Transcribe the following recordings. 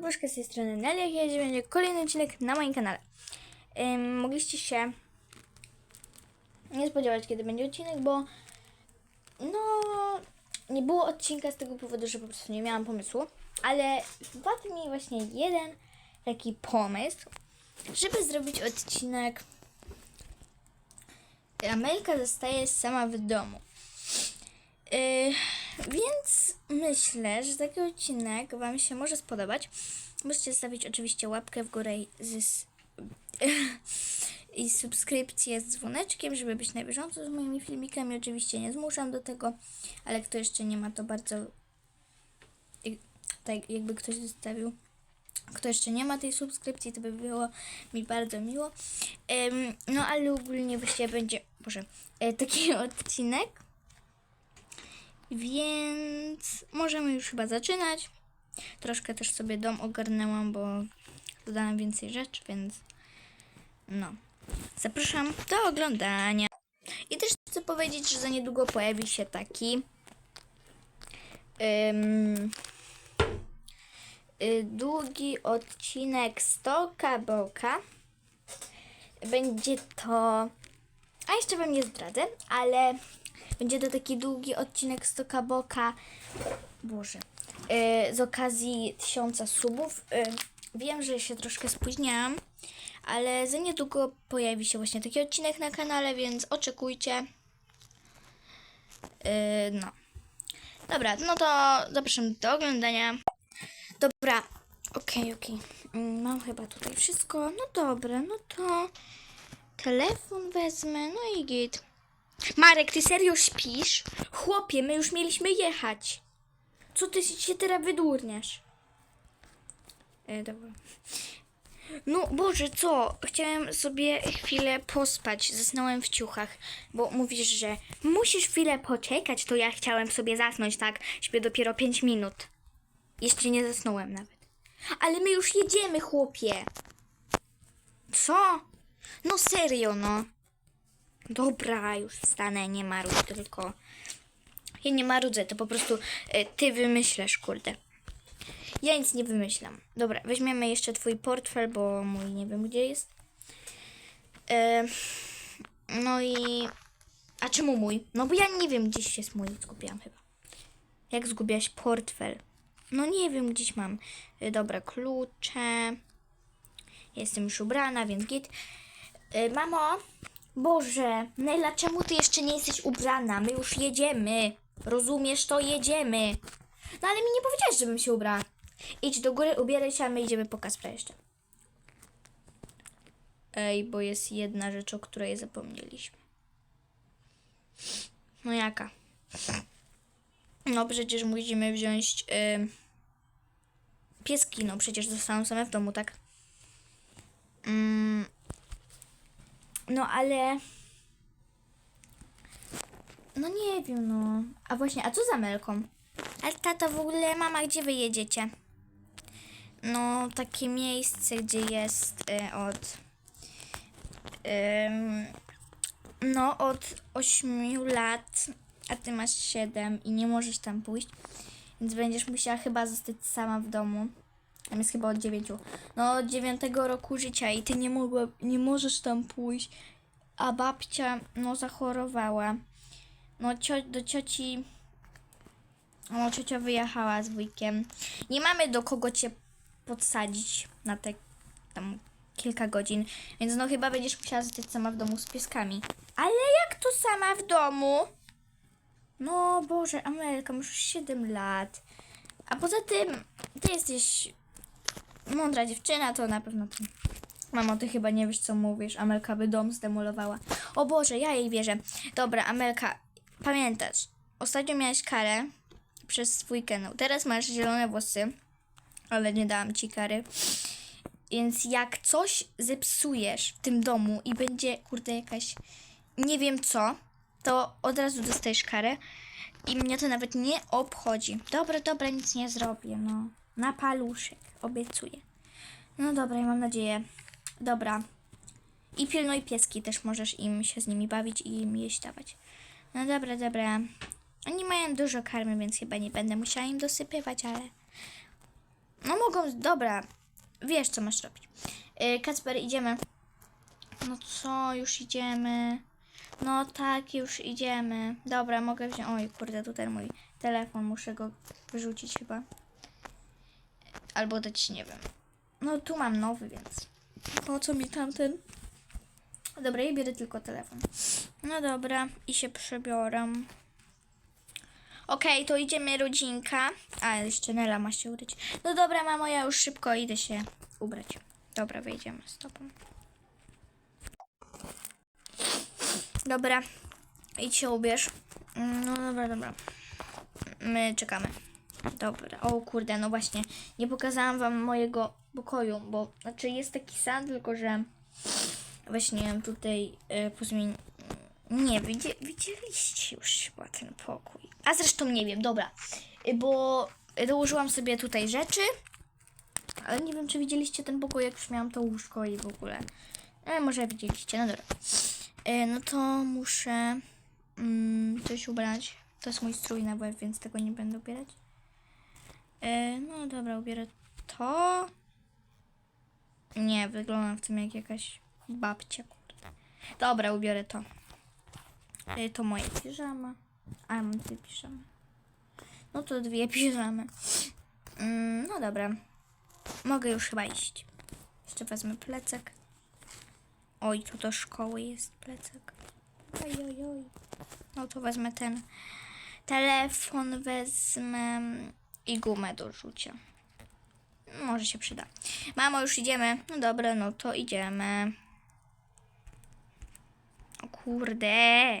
Buszka z tej strony Nelia, jedzie będzie kolejny odcinek na moim kanale. Ym, mogliście się nie spodziewać, kiedy będzie odcinek, bo no nie było odcinka z tego powodu, że po prostu nie miałam pomysłu, ale wpadł mi właśnie jeden taki pomysł, żeby zrobić odcinek Amelka zostaje sama w domu. Yy, więc myślę, że taki odcinek Wam się może spodobać. Możecie zostawić oczywiście łapkę w górę i, z, i subskrypcję z dzwoneczkiem, żeby być na bieżąco z moimi filmikami. Oczywiście nie zmuszam do tego, ale kto jeszcze nie ma, to bardzo. Tak, jakby ktoś zostawił. Kto jeszcze nie ma tej subskrypcji, to by było mi bardzo miło. Em, no ale ogólnie właściwie będzie, Boże, e, taki odcinek. Więc możemy już chyba zaczynać. Troszkę też sobie dom ogarnęłam, bo dodałam więcej rzeczy, więc no. Zapraszam do oglądania. I też chcę powiedzieć, że za niedługo pojawi się taki y, długi odcinek Stoka Boka. Będzie to. A jeszcze wam nie zdradzę, ale będzie to taki długi odcinek Stoka Boka. Boże. y, z okazji tysiąca subów. Y, wiem, że się troszkę spóźniałam, ale za niedługo pojawi się właśnie taki odcinek na kanale, więc oczekujcie. Y, no. Dobra, no to zapraszam do oglądania. Dobra, okej, okej. Mm, Mam chyba tutaj wszystko. No dobra, no to telefon wezmę, no i git. Marek, ty serio śpisz? Chłopie, my już mieliśmy jechać. Co ty się teraz wydurniasz? E, dobra. No Boże, co? Chciałem sobie chwilę pospać. Zasnąłem w ciuchach, bo mówisz, że musisz chwilę poczekać, to ja chciałem sobie zasnąć, tak? Śpię dopiero 5 minut. Jeszcze nie zasnąłem nawet. Ale my już jedziemy, chłopie. Co? No serio, no. Dobra, już wstanę, nie marudź tylko. Ja nie marudzę, to po prostu e, ty wymyślasz, kurde. Ja nic nie wymyślam. Dobra, weźmiemy jeszcze twój portfel, bo mój nie wiem gdzie jest. E, no i... A czemu mój? No bo ja nie wiem, gdzieś jest mój, zgubiłam chyba. Jak zgubiłaś portfel? No nie wiem, gdzieś mam. E, dobra, klucze. Jestem już ubrana, więc git. Mamo, Boże, Nela, czemu ty jeszcze nie jesteś ubrana? My już jedziemy. Rozumiesz to? Jedziemy. No ale mi nie powiedziałeś, żebym się ubrała. Idź do góry, ubieraj się, a my idziemy po Kaspra jeszcze. Ej, bo jest jedna rzecz, o której zapomnieliśmy. No jaka? No przecież musimy wziąć y, pieski, no przecież zostaną same w domu, tak? Mm, no ale. No nie wiem, no. A właśnie, a co za Melką? Ale tato, w ogóle, mama, gdzie wy jedziecie? No, takie miejsce, gdzie jest y, od. ym, no, od 8 lat, a ty masz 7 i nie możesz tam pójść. Więc będziesz musiała chyba zostać sama w domu. Tam jest chyba od 9. No, od 9 roku życia i ty nie, mogła, nie możesz tam pójść. A babcia, no, zachorowała. No, cio, do cioci. No, ciocia wyjechała z wujkiem. Nie mamy do kogo cię podsadzić na te tam kilka godzin. Więc no chyba będziesz musiała zostać sama w domu z pieskami. Ale jak to sama w domu? No Boże, Amelka, już 7 lat. A poza tym, ty jesteś mądra dziewczyna, to na pewno ty. Mamo, ty chyba nie wiesz, co mówisz. Amelka by dom zdemolowała. O Boże, ja jej wierzę. Dobra, Amelka, pamiętasz, ostatnio miałaś karę przez swój kanał. Teraz masz zielone włosy, ale nie dałam ci kary. Więc jak coś zepsujesz w tym domu i będzie, kurde, jakaś nie wiem co, to od razu dostajesz karę i mnie to nawet nie obchodzi. Dobra, dobra, nic nie zrobię, no. Na paluszek, obiecuję. No dobra, ja mam nadzieję. Dobra. I pilnuj pieski, też możesz im się z nimi bawić i im jeść dawać. No dobra, dobra. Oni mają dużo karmy, więc chyba nie będę musiała im dosypywać, ale... No mogą, dobra. Wiesz, co masz robić. Yy, Kacper, idziemy. No co, już idziemy. No tak, już idziemy. Dobra, mogę wziąć. Oj, kurde, tutaj mój telefon, muszę go wyrzucić chyba. Albo dać, nie wiem. No tu mam nowy, więc. Po co mi tamten? Dobra, ja biorę tylko telefon. No dobra, i się przebiorę. Okej, to idziemy rodzinka. A, jeszcze Nela ma się ubrać. No dobra, mamo, ja już szybko idę się ubrać. Dobra, wejdziemy z tobą. Dobra, idź się ubierz. No dobra, dobra. My czekamy. Dobra, o kurde, no właśnie, nie pokazałam wam mojego pokoju, bo znaczy jest taki sam, tylko że właśnie tutaj y, pozmień... Nie, widzie, widzieliście już chyba ten pokój. A zresztą nie wiem, dobra, y, bo dołożyłam sobie tutaj rzeczy, ale nie wiem, czy widzieliście ten pokój, jak już miałam to łóżko i w ogóle. E, może widzieliście, no dobra. E, no to muszę mm, coś ubrać. To jest mój strój na łeb, więc tego nie będę ubierać. E, no dobra, ubiorę to. Nie, wyglądam w tym jak jakaś babcia, kurde. Dobra, ubiorę to. E, to moje piżama. A, mam dwie piżamy. No to dwie piżamy. Mm, no dobra. Mogę już chyba iść. Jeszcze wezmę plecak. Oj, to do szkoły jest plecak. Oj, oj, oj. No to wezmę ten telefon, wezmę i gumę do rzucia. Może się przyda. Mamo, już idziemy. No dobra, no to idziemy. O kurde.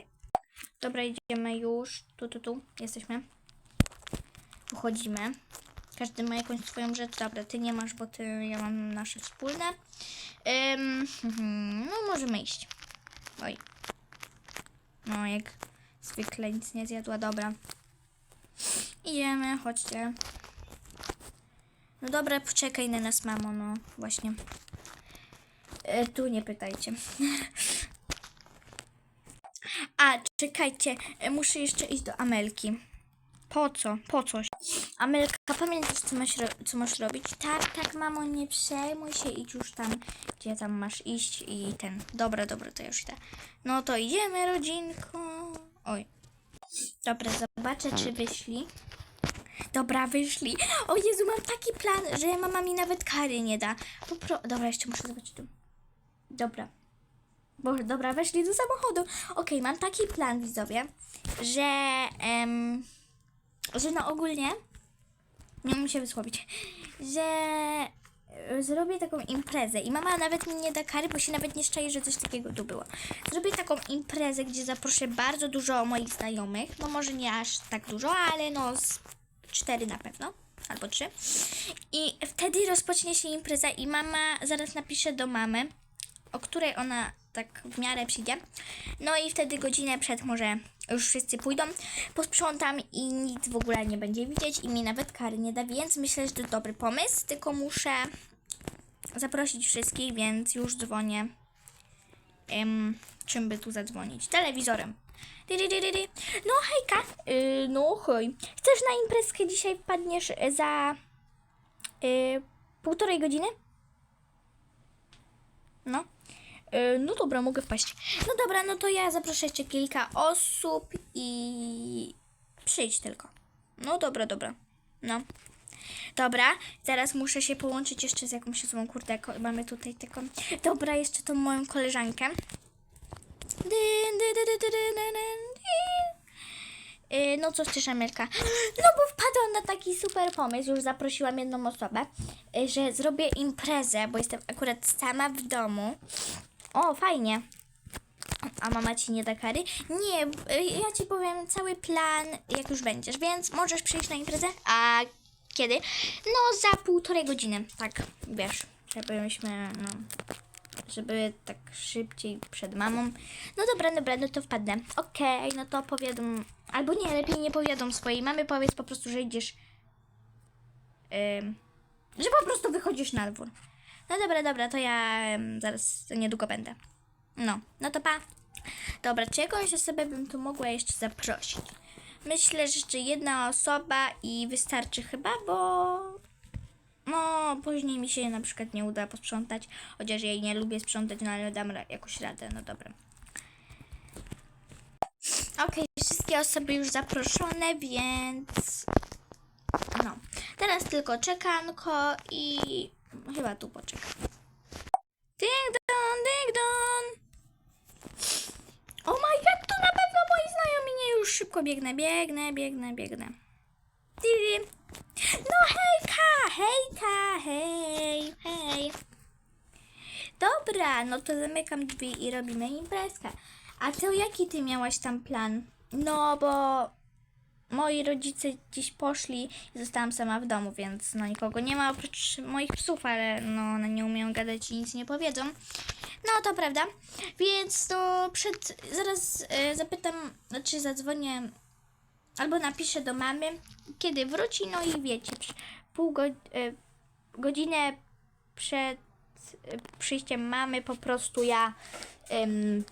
Dobra, idziemy już. Tu, tu, tu. Jesteśmy. Wychodzimy. Każdy ma jakąś swoją rzecz. Dobra, ty nie masz, bo ty, ja mam nasze wspólne. Ym, no, możemy iść. Oj. No, jak zwykle nic nie zjadła. Dobra. Idziemy, chodźcie. No dobra, poczekaj na nas, mamo, no właśnie. E, tu nie pytajcie. A, czekajcie, e, muszę jeszcze iść do Amelki. Po co? Po coś. Amelka, pamiętasz, co masz, co masz robić? Tak, tak, mamo, nie przejmuj się, idź już tam, gdzie tam masz iść i ten. Dobra, dobra, to już idę. No to idziemy, rodzinko. Oj. Dobra, zobaczę, czy wyszli. Dobra, wyszli. O Jezu, mam taki plan, że mama mi nawet kary nie da. Popro... Dobra, jeszcze muszę zobaczyć tu. Dobra. Boże, dobra, weszli do samochodu. Okej, mam taki plan, widzowie, że... Em, że no ogólnie... Nie umiem się wysłowić. Że... e, Zrobię taką imprezę i mama nawet mi nie da kary, bo się nawet nie szczai, że coś takiego tu było. Zrobię taką imprezę, gdzie zaproszę bardzo dużo moich znajomych. No może nie aż tak dużo, ale no cztery na pewno. Albo trzy. I wtedy rozpocznie się impreza i mama zaraz napisze do mamy, o której ona tak w miarę przyjdzie. No i wtedy godzinę przed może już wszyscy pójdą, posprzątam i nic w ogóle nie będzie widzieć i mi nawet kary nie da, więc myślę, że to dobry pomysł, tylko muszę zaprosić wszystkich, więc już dzwonię. Czym by tu zadzwonić? Telewizorem. No hejka, yy, no hej. Chcesz na imprezkę dzisiaj wpadniesz za yy, półtorej godziny? No. Yy, no dobra, mogę wpaść. No dobra, no to ja zaproszę jeszcze kilka osób i przyjdź tylko. No dobra, dobra. No. Dobra, teraz muszę się połączyć jeszcze z jakąś osobą, kurde, mamy tutaj taką... Dobra, jeszcze tą moją koleżankę. No co chcesz, Amelka? No bo wpadłam na taki super pomysł, już zaprosiłam jedną osobę, yy, że zrobię imprezę, bo jestem akurat sama w domu. O, fajnie. A mama ci nie da kary? Nie, yy, ja ci powiem cały plan, jak już będziesz, więc możesz przyjść na imprezę. A kiedy? No, za półtorej godziny, tak, wiesz, żebyśmy, no, żeby tak szybciej przed mamą. No dobra, dobra, no to wpadnę. Okej, no to powiadam, albo nie, lepiej nie powiadam swojej mamy, powiedz po prostu, że idziesz, ym, że po prostu wychodzisz na dwór. No dobra, dobra, to ja ym, zaraz niedługo będę. No, no to pa. Dobra, czy jakąś osobę bym tu mogła jeszcze zaprosić? Myślę, że jeszcze jedna osoba i wystarczy chyba, bo no później mi się na przykład nie uda posprzątać, chociaż ja nie lubię sprzątać, no ale dam jakoś radę, no dobra. Okej, wszystkie osoby już zaproszone, więc no. Teraz tylko czekanko i chyba tu poczekam. Ding don, ding don. O my god, to na pewno moi znajomi. Nie, już szybko biegnę, biegnę, biegnę, biegnę. Didi. No hejka, hejka, hej, hej. Dobra, no to zamykam drzwi i robimy imprezkę. A to jaki ty miałaś tam plan? No, bo moi rodzice gdzieś poszli i zostałam sama w domu, więc no nikogo nie ma oprócz moich psów, ale no one nie umieją gadać i nic nie powiedzą. No to prawda. Więc to przed zaraz e, zapytam, znaczy zadzwonię albo napiszę do mamy, kiedy wróci, no i wiecie, pół go, e, godzinę przed przyjściem mamy po prostu ja em,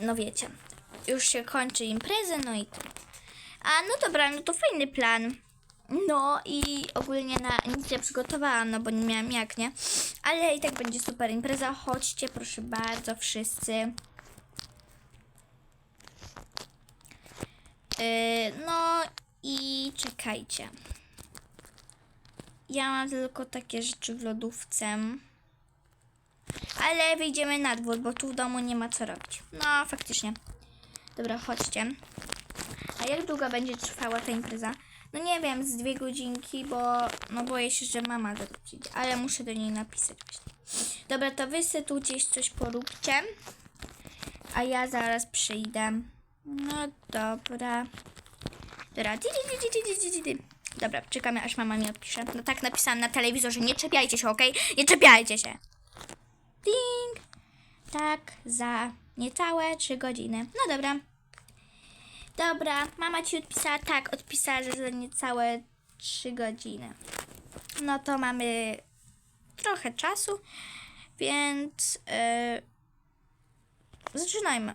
no wiecie, już się kończy impreza, no i to. A no dobra, no to fajny plan. No i ogólnie na nic nie przygotowałam, no bo nie miałam jak, nie? Ale i tak będzie super impreza. Chodźcie, proszę bardzo, wszyscy. Yy, no i czekajcie. Ja mam tylko takie rzeczy w lodówce. Ale wyjdziemy na dwór, bo tu w domu nie ma co robić. No, faktycznie. Dobra, chodźcie. A jak długo będzie trwała ta impreza? No nie wiem, z dwie godzinki, bo no boję się, że mama zaraz ale muszę do niej napisać właśnie. Dobra, to wy tu gdzieś coś poróbcie, a ja zaraz przyjdę. No dobra. Dobra, di, di, di, di, di, di, di. Dobra, czekamy aż mama mi odpisze. No tak napisałam na telewizorze, nie czepiajcie się, okej? Nie czepiajcie się. Ding! Tak, za niecałe 3 godziny. No dobra. Dobra, mama ci odpisała, tak, odpisała, że za niecałe 3 godziny. No to mamy trochę czasu, więc yy, zaczynajmy.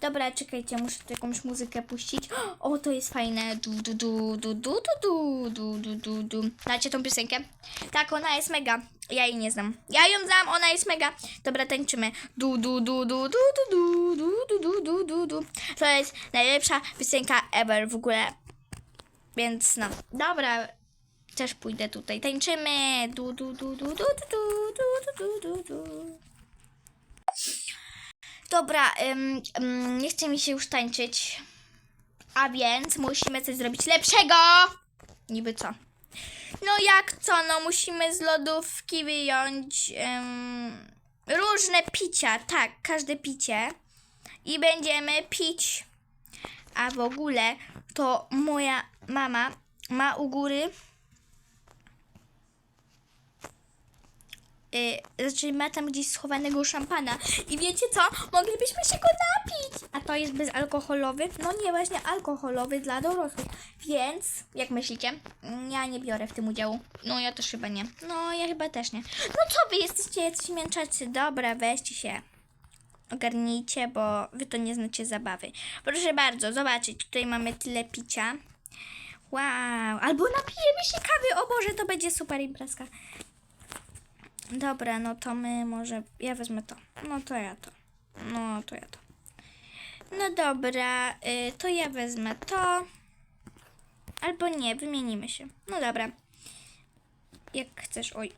Dobra, czekajcie, muszę tu jakąś muzykę puścić. O, to jest fajne. Du, du, du, du, du, du, du, du, du, du. Znacie tą piosenkę? Tak, ona jest mega. Ja jej nie znam. Ja ją znam, ona jest mega. Dobra, tańczymy. Du, du, du, du, du, du, du, du, du, du, du, du. To jest najlepsza piosenka ever w ogóle. Więc no, dobra. Też pójdę tutaj. Tańczymy. Du, du, du, du, du, du, du, du, du, du, du. Dobra, ym, ym, nie chce mi się już tańczyć. A więc musimy coś zrobić lepszego. Niby co? No jak co? No musimy z lodówki wyjąć ym, różne picia. Tak, każde picie. I będziemy pić. A w ogóle to moja mama ma u góry y, znaczy ma tam gdzieś schowanego szampana. I wiecie co? Moglibyśmy się go napić. A to jest bezalkoholowy? No nie, właśnie alkoholowy dla dorosłych. Więc, jak myślicie? Mm, Ja nie biorę w tym udziału. No ja też chyba nie. No ja chyba też nie. No co wy jesteście jacyś mięczacy? Dobra, weźcie się. Ogarnijcie, bo wy to nie znacie zabawy. Proszę bardzo, zobaczyć. Tutaj mamy tyle picia. Wow. Albo napijemy się kawy. O Boże, to będzie super imprezka. Dobra, no to my może. Ja wezmę to. No to ja to. No to ja to. No dobra, y, to ja wezmę to. Albo nie, wymienimy się. No dobra. Jak chcesz, oj.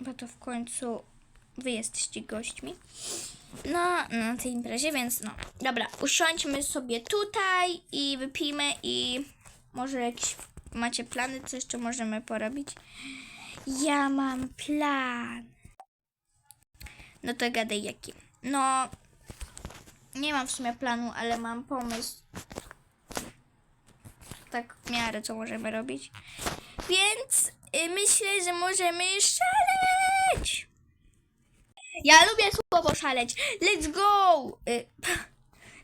Bo to w końcu wy jesteście gośćmi. No, na tej imprezie, więc no. Dobra, usiądźmy sobie tutaj i wypijmy i może jakieś macie plany, co jeszcze możemy porobić? Ja mam plan. No to gadaj jaki. No, nie mam w sumie planu, ale mam pomysł. Tak w miarę, co możemy robić. Więc y, myślę, że możemy szaleć. Ja lubię słowo szaleć. Let's go! Y,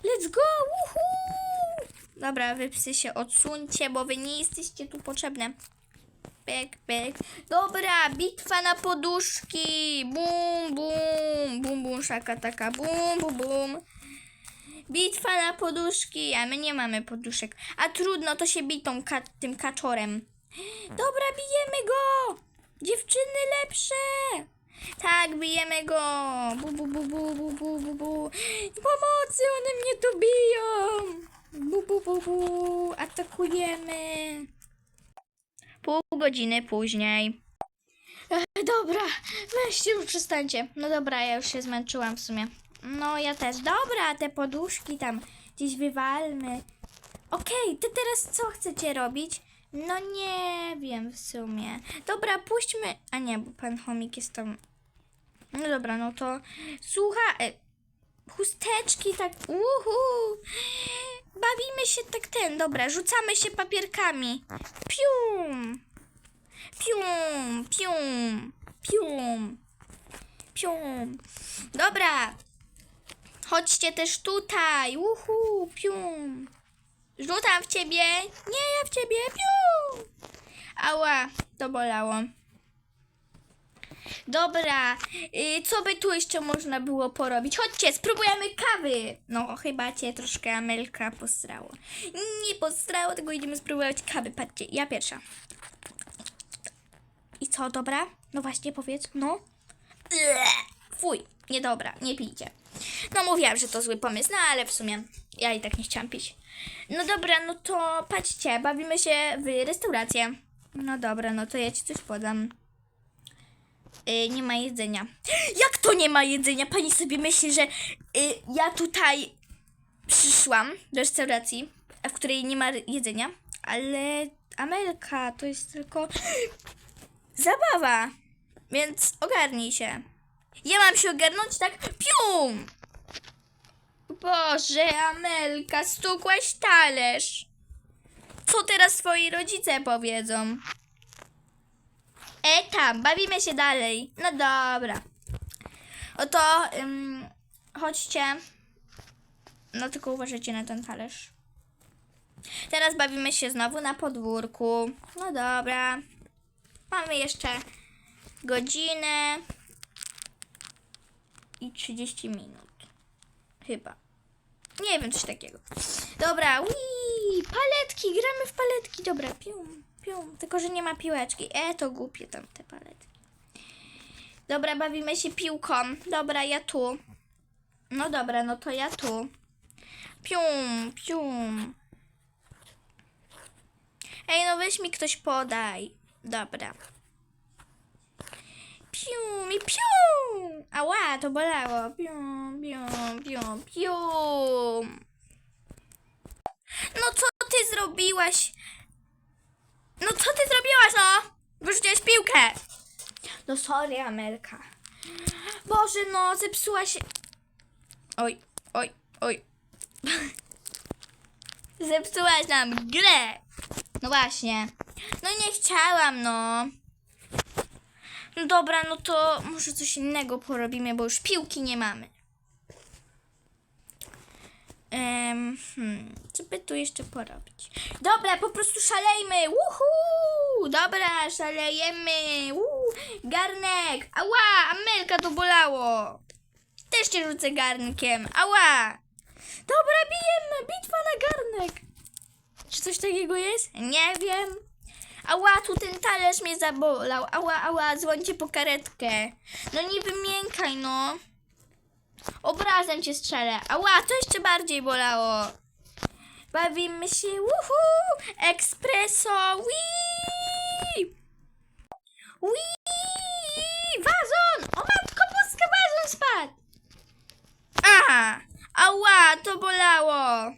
let's go! Woohoo! Dobra, wy psy się odsuńcie, bo wy nie jesteście tu potrzebne. Pek, pek. Dobra, bitwa na poduszki. Bum, bum. Bum, bum, szaka taka. Bum, bum, bum. Bitwa na poduszki, a my nie mamy poduszek. A trudno, to się bitą ka tym kaczorem. Dobra, bijemy go! Dziewczyny lepsze! Tak, bijemy go! Bu, bu, bu, bu, bu, bu, bu, bu. Pomocy, one mnie tu biją! Bu, bu, bu, bu. Atakujemy! Pół godziny później. Ech, dobra, weźcie już przestańcie. No dobra, ja już się zmęczyłam w sumie. No ja też. Dobra, te poduszki tam gdzieś wywalmy. Okej, ty teraz co chcecie robić? No nie wiem w sumie. Dobra, puśćmy. A nie, bo pan chomik jest tam. No dobra, no to słucha. Chusteczki tak. Uhu. Bawimy się tak ten. Dobra, rzucamy się papierkami. Pium. Pium, pium, pium, pium. Dobra. Chodźcie też tutaj. Uhu, pium. Rzucam w ciebie. Nie, ja w ciebie. Pium. Ała, to bolało. Dobra, y, co by tu jeszcze można było porobić? Chodźcie, spróbujemy kawy. No, chyba cię troszkę Amelka postrało. Nie postrało, tylko idziemy spróbować kawy. Patrzcie, ja pierwsza. I co, dobra? No właśnie, powiedz, no. Fuj, niedobra, nie pijcie. No mówiłam, że to zły pomysł, no ale w sumie ja i tak nie chciałam pić. No dobra, no to patrzcie, bawimy się w restaurację. No dobra, no to ja ci coś podam. Y, nie ma jedzenia. Jak to nie ma jedzenia? Pani sobie myśli, że y, ja tutaj przyszłam do restauracji, w której nie ma jedzenia, ale Amelka to jest tylko zabawa. Więc ogarnij się. Ja mam się ogarnąć tak? Pium! Boże, Amelka, stukłaś talerz. Co teraz twoi rodzice powiedzą? E tam, bawimy się dalej. No dobra. Oto, chodźcie. No tylko uważajcie na ten talerz. Teraz bawimy się znowu na podwórku. No dobra. Mamy jeszcze godzinę i 30 minut. Chyba. Nie wiem, coś takiego. Dobra, ui, paletki, gramy w paletki. Dobra, pium, pium. Tylko, że nie ma piłeczki. E, to głupie tam te paletki. Dobra, bawimy się piłką. Dobra, ja tu. No dobra, no to ja tu. Pium, pium. Ej, no weź mi ktoś podaj. Dobra. Pium i pium. Ała, to bolało. Pium, pium, pium, pium. No co ty zrobiłaś? No co ty zrobiłaś, no? Wyrzuciłaś piłkę. No sorry, Amelka. Boże, no, zepsuła się... Oj, oj, oj. Zepsułaś nam grę. No właśnie. No nie chciałam, no. No dobra, no to może coś innego porobimy, bo już piłki nie mamy. Em, hmm, co by tu jeszcze porobić? Dobra, po prostu szalejmy! Uhu! Dobra, szalejemy! Uhu! Garnek! Ała! Amelka to bolało! Też cię rzucę garnkiem! Ała! Dobra, bijemy! Bitwa na garnek! Czy coś takiego jest? Nie wiem. Ała, tu ten talerz mnie zabolał. Ała, ała, dzwońcie po karetkę. No nie wymiękaj, no. Obrazem cię strzelę. Ała, to jeszcze bardziej bolało. Bawimy się, uhu, ekspreso, wii. Wii, wazon, o matko boska, wazon spadł. Aha, ała, to bolało.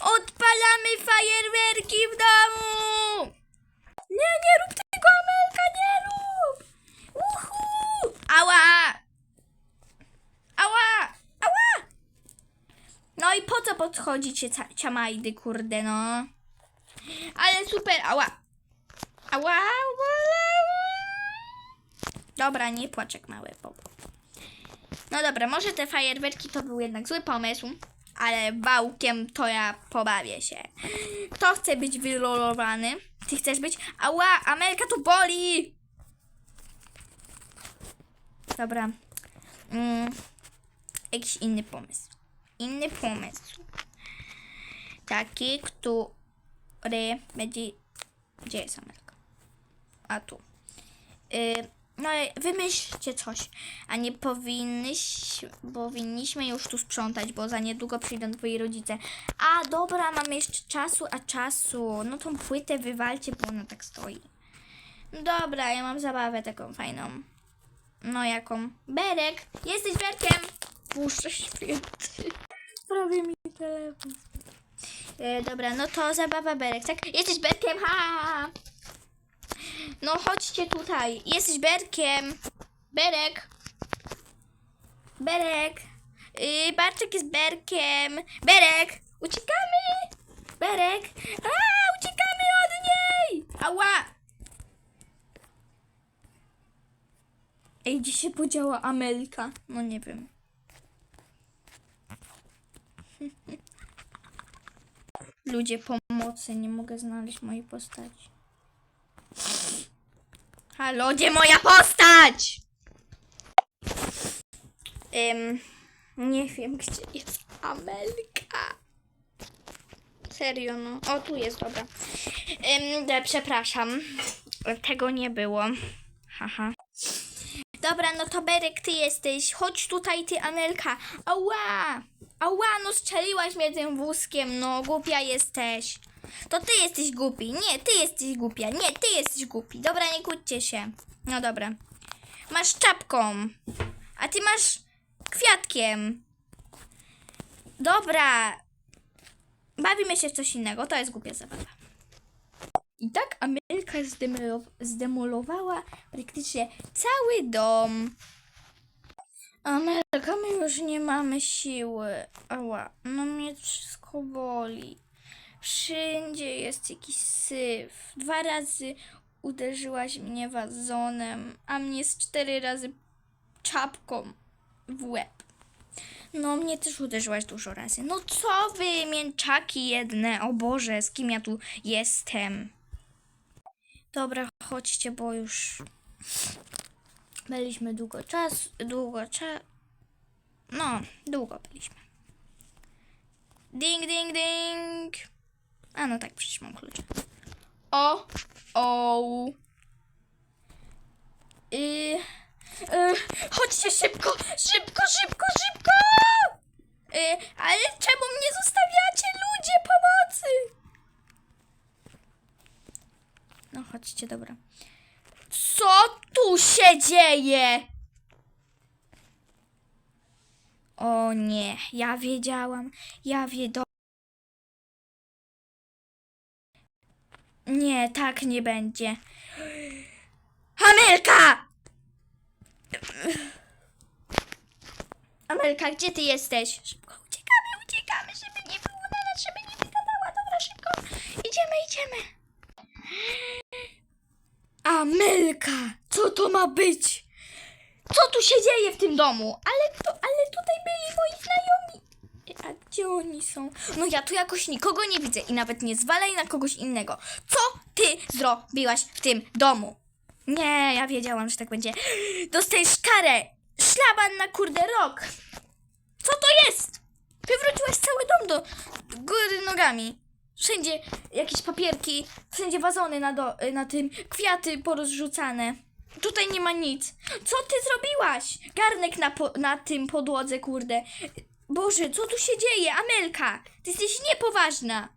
Odpalamy fajerwerki w domu! Nie, nie rób tego, Amelka, nie rób! Uhu! Ała! Ała! Ała! No i po co podchodzicie, ciamajdy, kurde, no? Ale super, ała! Ała, bolało! Dobra, nie płaczek mały, popo. No dobra, może te fajerwerki to był jednak zły pomysł, ale wałkiem to ja pobawię się. Kto chce być wyrolowany? Ty chcesz być? Ała, Amelka to boli! Dobra. Mm, jakiś inny pomysł. Inny pomysł. Taki, który będzie Gdzie jest Amelka? A tu. Y, no wymyślcie coś. A nie powinnyś, powinniśmy już tu sprzątać, bo za niedługo przyjdą twoi rodzice. A dobra, mamy jeszcze czasu, a czasu. No tą płytę wywalcie, bo ona tak stoi. Dobra, ja mam zabawę taką fajną. No jaką? Berek! Jesteś Berkiem! Puszczę święty. Prawie mi telefon. E, dobra, no to zabawa Berek, tak? Jesteś Berkiem, ha! No chodźcie tutaj. Jesteś Berkiem. Berek. Berek. Yy, Bartek jest Berkiem. Berek. Uciekamy. Berek. A, uciekamy od niej. Ała. Ej, gdzie się podziała Amelka? No nie wiem. Ludzie pomocy, nie mogę znaleźć mojej postaci. Halo, gdzie moja postać? Nie wiem, gdzie jest Amelka. Serio, no. O, tu jest, dobra. De, przepraszam. Tego nie było. Haha. Dobra, no to Berek, ty jesteś. Chodź tutaj, ty Amelka. Ała! Ała, no strzeliłaś mnie tym wózkiem, no głupia jesteś. To ty jesteś głupi. Nie, ty jesteś głupia. Nie, ty jesteś głupi. Dobra, nie kłóćcie się. No dobra. Masz czapką. A ty masz kwiatkiem. Dobra. Bawimy się w coś innego. To jest głupia zabawa. I tak zdemolo- zdemolowała praktycznie cały dom. Amelka, my już nie mamy siły. Ała, no mnie wszystko boli. Wszędzie jest jakiś syf. Dwa razy uderzyłaś mnie wazonem, a mnie z cztery razy czapką w łeb. No, mnie też uderzyłaś dużo razy. No co wy, mięczaki jedne? O Boże, z kim ja tu jestem? Dobra, chodźcie, bo już byliśmy długo czas, długo czas. No, długo byliśmy. Ding, ding, ding. A no tak, przecież mam klucze. O, o. Y, y, chodźcie szybko, szybko, szybko, szybko! Y, ale czemu mnie zostawiacie, ludzie, pomocy? No chodźcie, dobra. Co tu się dzieje? O nie, ja wiedziałam, ja wiedziałam. Nie, tak nie będzie. Amelka! Amelka, gdzie ty jesteś? Szybko, uciekamy, uciekamy, żeby nie było na nas, żeby nie wygadała. Dobra, szybko. Idziemy, idziemy. Amelka, co to ma być? Co tu się dzieje w tym domu? Ale to, ale tutaj byli moi znajomi. A gdzie oni są? No ja tu jakoś nikogo nie widzę i nawet nie zwalaj na kogoś innego. Co ty zrobiłaś w tym domu? Nie, ja wiedziałam, że tak będzie. Dostajesz karę. Szlaban na kurde rok. Co to jest? Wywróciłaś cały dom do góry nogami. Wszędzie jakieś papierki, wszędzie wazony na, do, na tym, kwiaty porozrzucane. Tutaj nie ma nic. Co ty zrobiłaś? Garnek na, po, na tym podłodze, kurde. Boże, co tu się dzieje? Amelka, ty jesteś niepoważna.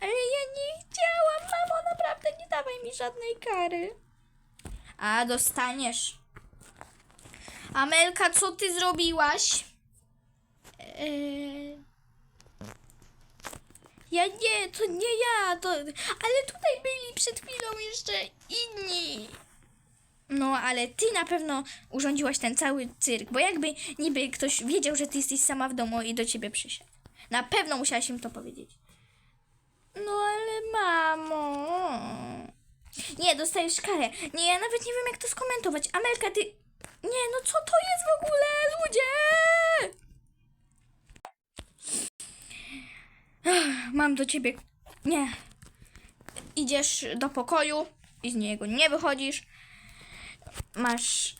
Ale ja nie chciałam, mamo, naprawdę nie dawaj mi żadnej kary. A, dostaniesz. Amelka, co ty zrobiłaś? Eee... Ja nie, to nie ja, to... Ale tutaj byli przed chwilą jeszcze inni. No, ale ty na pewno urządziłaś ten cały cyrk, bo jakby niby ktoś wiedział, że ty jesteś sama w domu i do ciebie przyszedł. Na pewno musiałaś im to powiedzieć. No ale mamo. Nie, dostajesz karę. Nie, ja nawet nie wiem jak to skomentować. Amelka, ty... Nie, no co to jest w ogóle, ludzie? Mam do ciebie... Nie. Idziesz do pokoju i z niego nie wychodzisz. Masz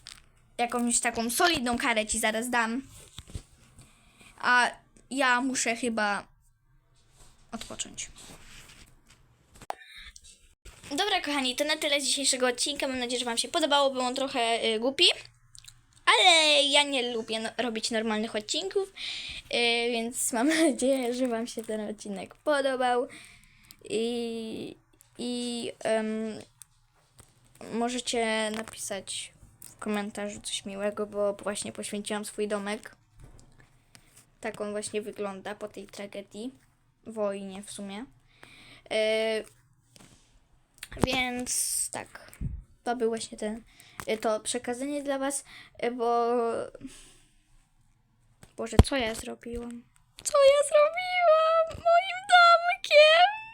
jakąś taką solidną karę ci zaraz dam. A ja muszę chyba odpocząć. Dobra, kochani, to na tyle z dzisiejszego odcinka. Mam nadzieję, że Wam się podobało. Był on trochę y, głupi, ale ja nie lubię no, robić normalnych odcinków, y, więc mam nadzieję, że Wam się ten odcinek podobał. I, i możecie napisać w komentarzu coś miłego, bo właśnie poświęciłam swój domek. Tak on właśnie wygląda po tej tragedii, wojnie w sumie. Y, więc tak, to był właśnie ten, to przekazanie dla Was, y, bo... Boże, co ja zrobiłam? Co ja zrobiłam moim domkiem?